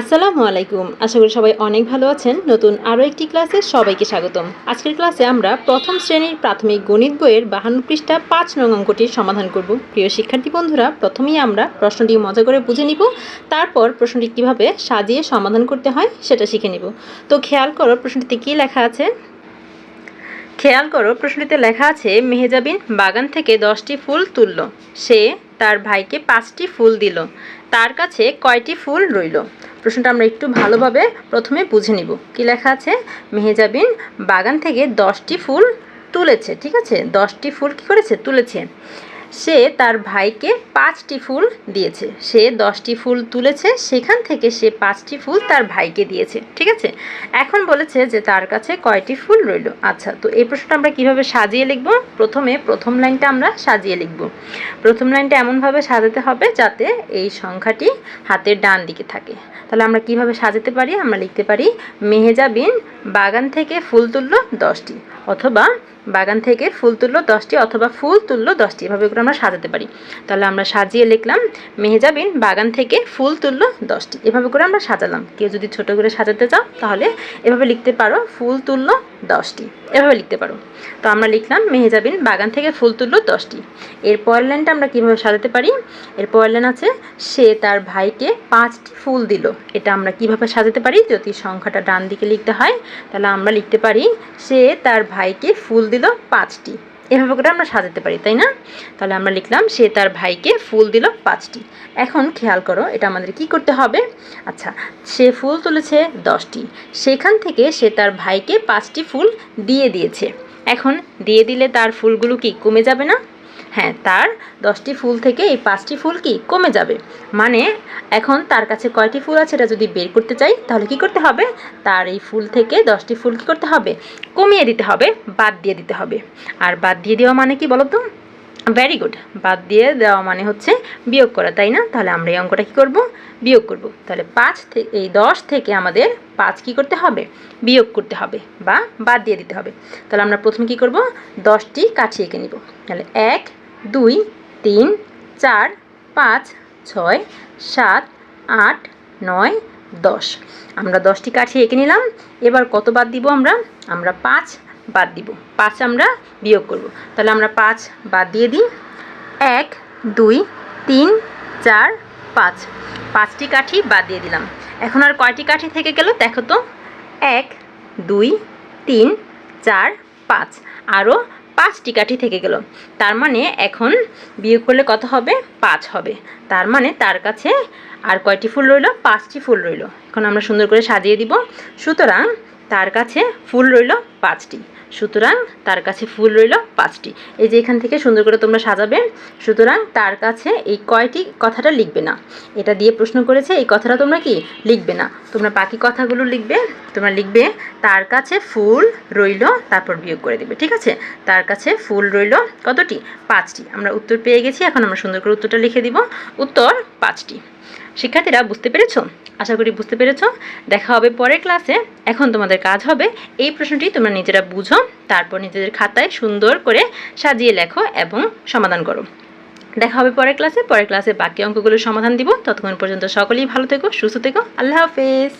আসসালামু আলাইকুম। আশা করি সবাই অনেক ভালো আছেন। নতুন আরও একটি ক্লাসে সবাইকে স্বাগতম। আজকের ক্লাসে আমরা প্রথম শ্রেণির প্রাথমিক গণিত বইয়ের বাহান্ন পৃষ্ঠা পাঁচ নং অঙ্কটির সমাধান করব। প্রিয় শিক্ষার্থী বন্ধুরা, প্রথমেই আমরা প্রশ্নটি মজা করে বুঝে নিব। তারপর প্রশ্নটি কীভাবে সাজিয়ে সমাধান করতে হয় সেটা শিখে নিব। তো খেয়াল করো প্রশ্নটিতে কী লেখা আছে? খেয়াল করো প্রশ্নটিতে লেখা আছে, মেহেজাবিন বাগান থেকে দশটি ফুল তুলল। সে তার ভাইকে পাঁচটি ফুল দিল। তার কাছে কয়টি ফুল রইল? প্রশ্নটা আমরা একটু ভালোভাবে প্রথমে বুঝে নিব। কি লেখা আছে? মেহেজাবিন বাগান থেকে দশটি ফুল তুলেছে, ঠিক আছে? দশটি ফুল কি করেছে? তুলেছে। সে তার ভাইকে পাঁচটি ফুল দিয়েছে। সে দশটি ফুল তুলেছে, সেখান থেকে সে পাঁচটি ফুল তার ভাইকে দিয়েছে, ঠিক আছে? এখন বলেছে যে তার কাছে কয়টি ফুল রইল? আচ্ছা তো এই প্রশ্নটা আমরা কীভাবে সাজিয়ে লিখব? প্রথমে প্রথম লাইনটা আমরা সাজিয়ে লিখব। প্রথম লাইনটা এমনভাবে সাজাতে হবে যাতে এই সংখ্যাটি হাতের ডান দিকে থাকে। তাহলে আমরা কীভাবে সাজাতে পারি? আমরা লিখতে পারি, মেহেজাবিন বাগান থেকে ফুল তুললো দশটি, অথবা বাগান থেকে ফুল তুললো দশটি, অথবা ফুল তুললো দশটি। এভাবে করে আমরা সাজাতে পারি। তাহলে আমরা সাজিয়ে লিখলাম, মেহেজাবিন বাগান থেকে ফুল তুললো দশটি। এভাবে করে আমরা সাজালাম। কেউ যদি ছোট করে সাজাতে চাও, তাহলে এভাবে লিখতে পারো, ফুল তুললো দশটি। এভাবে লিখতে পারো। তো আমরা লিখলাম, মেহেজাবিন বাগান থেকে ফুল তুললো দশটি। এর পরের লাইনটা আমরা কীভাবে সাজাতে পারি? এর পরের লাইন আছে, সে তার ভাইকে পাঁচটি ফুল দিল। এটা আমরা কীভাবে সাজাতে পারি? যদি সংখ্যাটা ডান দিকে লিখতে হয়, তাহলে আমরা লিখতে পারি, সে তার ভাইকে ফুল দিল পাঁচটি। এভাবে করে আমরা সাজাতে পারি, তাই না? তাহলে আমরা লিখলাম, সে তার ভাইকে ফুল দিল পাঁচটি। এখন খেয়াল করো, এটা আমাদের কি করতে হবে? আচ্ছা সে ফুল তুলেছে দশটি। সেখান থেকে সে তার ভাইকে পাঁচটি ফুল দিয়ে দিয়েছে। এখন দিয়ে দিলে তার ফুলগুলো কি কমে যাবে না? হ্যাঁ তার দশটি ফুল থেকে এই পাঁচটি ফুল কি কমে যাবে? মানে এখন তার কাছে কয়টি ফুল আছে এটা যদি বের করতে চাই, তাহলে কি করতে হবে? তার এই ফুল থেকে দশটি ফুল কি করতে হবে? কমিয়ে দিতে হবে, বাদ দিয়ে দিতে হবে। আর বাদ দিয়ে দেওয়া মানে কি বলতো? ভেরি গুড বাদ দিয়ে দেওয়া মানে হচ্ছে বিয়োগ করা, তাই না? তাহলে আমরা এই অঙ্কটা কী করব? বিয়োগ করব। তাহলে পাঁচ থেকে এই দশ থেকে আমাদের পাঁচ কী করতে হবে? বিয়োগ করতে হবে বা বাদ দিয়ে দিতে হবে। তাহলে আমরা প্রথমে কী করব? দশটি কাঠি এঁকে নিব। তাহলে এক, দুই, তিন, চার, পাঁচ, ছয়, সাত, আট, নয়, দশ। আমরা দশটি কাঠি এঁকে নিলাম। এবার কত বাদ দিব আমরা? আমরা পাঁচ বাদ দিব। পাঁচ আমরা বিয়োগ করব। তাহলে আমরা পাঁচ বাদ দিয়ে দিই। এক, দুই, তিন, চার পাঁচ। পাঁচটি কাঠি বাদ দিয়ে দিলাম। এখন আর কয়টি কাঠি থেকে গেল দেখো তো? এক, দুই, তিন, চার, পাঁচ। আরও পাঁচটি কাঠি থেকে গেল। তার মানে এখন বিয়োগ করলে কত হবে? পাঁচ হবে। তার মানে তার কাছে আর কয়টি ফুল রইল? পাঁচটি ফুল রইল। এখন আমরা সুন্দর করে সাজিয়ে দিব। সুতরাং তার কাছে ফুল রইল পাঁচটি। সুতরাং তার কাছে ফুল রইল পাঁচটি। এই যে এখান থেকে সুন্দর করে তোমরা সাজাবে, সুতরাং তার কাছে এই কয়টি কথাটা লিখবে না। এটা দিয়ে প্রশ্ন করেছে, এই কথাটা তোমরা কি লিখবে না? তোমরা বাকি কথাগুলো লিখবে, তোমরা লিখবে, তার কাছে ফুল রইল, তারপর বিয়োগ করে দেবে, ঠিক আছে? তার কাছে ফুল রইল কতটি? পাঁচটি। আমরা উত্তর পেয়ে গেছি, এখন আমরা সুন্দর করে উত্তরটা লিখে দিব। উত্তর পাঁচটি। শিক্ষার্থীরা, বুঝতে পেরেছ? আশা করি বুঝতে পেরেছ। দেখা হবে পরের ক্লাসে। এখন তোমাদের কাজ হবে এই প্রশ্নটি তোমরা নিজেরা বুঝো, তারপর নিজেদের খাতায় সুন্দর করে সাজিয়ে লেখো এবং সমাধান করো। দেখা হবে পরের ক্লাসে। পরের ক্লাসে বাকি অঙ্কগুলোর সমাধান দিব। ততক্ষণ পর্যন্ত সকলেই ভালো থেকো, সুস্থ থেকো। আল্লাহ হাফেজ।